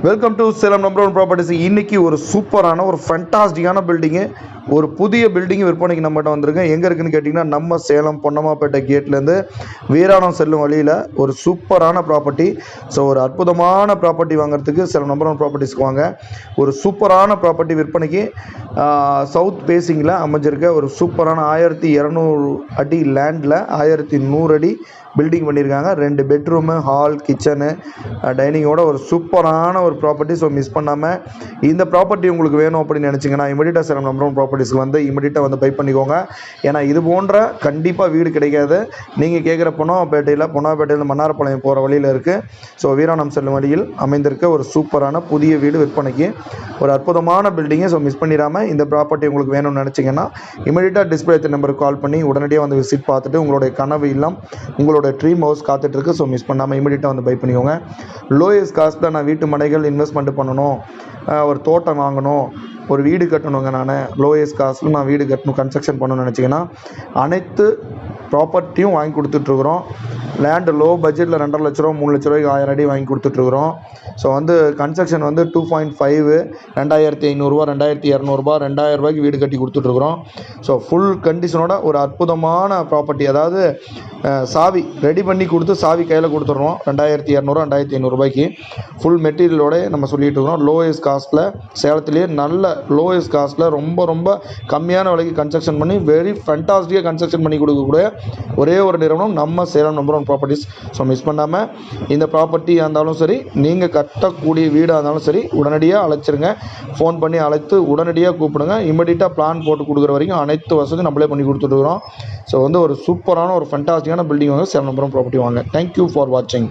Welcome to Salem number one properties இன்னைக்கு ஒரு சூப்பரான ஒரு ஃபண்டாஸ்டிக்கான பில்டிங்கு ஒரு புதிய பில்டிங் விற்பனைக்கு நம்மகிட்ட வந்திருக்கு. எங்கே இருக்குன்னு கேட்டிங்கன்னா நம்ம சேலம் பொன்னம்மாப்பேட்டை கேட்லேருந்து வீராணம் செல்லும் வழியில் ஒரு சூப்பரான ப்ராப்பர்ட்டி ஸோ ஒரு அற்புதமான ப்ராப்பர்ட்டி வாங்குறதுக்கு சில நம்பர் ஒன் ப்ராப்பர்ட்டிஸ்க்கு வாங்க. ஒரு சூப்பரான ப்ராப்பர்ட்டி விற்பனைக்கு சவுத் பேசிங்கில் அமைஞ்சிருக்க ஒரு சூப்பரான ஆயிரத்தி இரநூறு அடி லேண்டில் ஆயிரத்தி நூறு அடி பில்டிங் பண்ணியிருக்காங்க. ரெண்டு பெட்ரூமு ஹால் கிச்சனு டைனிங்கோட ஒரு சூப்பரான ஒரு ப்ராப்பர்ட்டி ஸோ மிஸ் பண்ணாமல் இந்த ப்ராப்பர்ட்டி உங்களுக்கு வேணும் அப்படின்னு நினச்சிங்கன்னா இமீடியட்டாக சேலம் நம்பர் ப்ராப்பர்ட்டிஸ்க்கு வந்து இமிடியட்டாக வந்து பை பண்ணிக்கோங்க. ஏன்னா இது போன்ற கண்டிப்பாக வீடு கிடைக்காது. நீங்கள் கேட்குற பொன்னாப்பேட்டையில் பொன்னாப்பேட்டையில் மன்னார்பாளையம் போகிற வழியில் இருக்குது ஸோ வீராணம் செல்லும் வழியில் அமைந்திருக்க ஒரு சூப்பரான புதிய வீடு விற்பனைக்கு ஒரு அற்புதமான பில்டிங்கை ஸோ மிஸ் பண்ணிடாமல் இந்த ப்ராப்பர்ட்டி உங்களுக்கு வேணும்னு நினச்சிங்கன்னா இமிடியட்டாக டிஸ்பிளே நம்பருக்கு கால் பண்ணி உடனடியாக வந்து விசிட் பார்த்துட்டு உங்களுடைய கனவு இல்லம் உங்களுடைய ட்ரீம் ஹவுஸ் காத்துட்ருக்கு ஸோ மிஸ் பண்ணாமல் இமிடியட்டாக வந்து பை பண்ணிக்கோங்க. லோயஸ்ட் காஸ்ட்டில் நான் வீட்டு மனைகள் இன்வெஸ்ட்மெண்ட் பண்ணணும். ஒரு தோட்டம் வாங்கணும். ஒரு வீடு கட்டணுங்க நான். லோயஸ்ட் காஸ்ட்டில் நான் வீடு கட்டணும் கன்ஸ்ட்ரக்ஷன் பண்ணணும்னு நினச்சிங்கன்னா அனைத்து ப்ராப்பர்ட்டியும் வாங்கி கொடுத்துட்ருக்குறோம் லேண்டு லோ பட்ஜெட்டில் ரெண்டரை லட்ச ரூபா மூணு லட்ச ரூபாய்க்கு ஆயிரம் அடி வாங்கி கொடுத்துட்ருக்குறோம். ஸோ வந்து கன்ஸ்ட்ரக்ஷன் வந்து டூ பாயிண்ட் ஃபைவ் ரெண்டாயிரத்தி ஐநூறுரூவா ரெண்டாயிரத்தி இரநூறுபா ரெண்டாயிரம் ரூபாய்க்கு வீடு கட்டி கொடுத்துட்ருக்குறோம். ஸோ ஃபுல் கண்டிஷனோட ஒரு அற்புதமான ப்ராப்பர்ட்டி அதாவது சாவி ரெடி பண்ணி கொடுத்து சாவி கையில் கொடுத்துட்றோம். ரெண்டாயிரத்தி இரநூறு ரெண்டாயிரத்தி ஐநூறுரூபாய்க்கு ஃபுல் மெட்டீரியலோட நம்ம சொல்லிகிட்டு இருக்கிறோம் லோயஸ்ட் காஸ்ட்டில் சேலத்துலேயே நல்ல லோயஸ்ட் காஸ்ட்டில் ரொம்ப ரொம்ப கம்மியான விலைக்கு கன்ஸ்ட்ரக்ஷன் பண்ணி வெரி ஃபண்டாஸ்டிக்காக கன்ஸ்ட்ரக்ஷன் பண்ணி கொடுக்கக்கூடிய ஒரே ஒரு நிறுவனம் நம்ம Salem number one properties so miss பண்ணாமல் இந்த ப்ராப்பர்ட்டியாக இருந்தாலும் சரி நீங்கள் கட்டக்கூடிய வீடாக இருந்தாலும் சரி உடனடியாக அழைச்சிருங்க. ஃபோன் பண்ணி அழைத்து உடனடியாக கூப்பிடுங்க. இமீடியட்டாக பிளான் போட்டு கொடுக்குற வரைக்கும் அனைத்து வசதியும் நம்மளே பண்ணி கொடுத்துட்டுருக்குறோம் ஸோ வந்து ஒரு சூப்பரான ஒரு ஃபண்டாஸ்டிக்கான பில்டிங் வாங்க சேலம் ப்ராப்பர்ட்டி வாங்க. தேங்க்யூ ஃபார் வாட்சிங்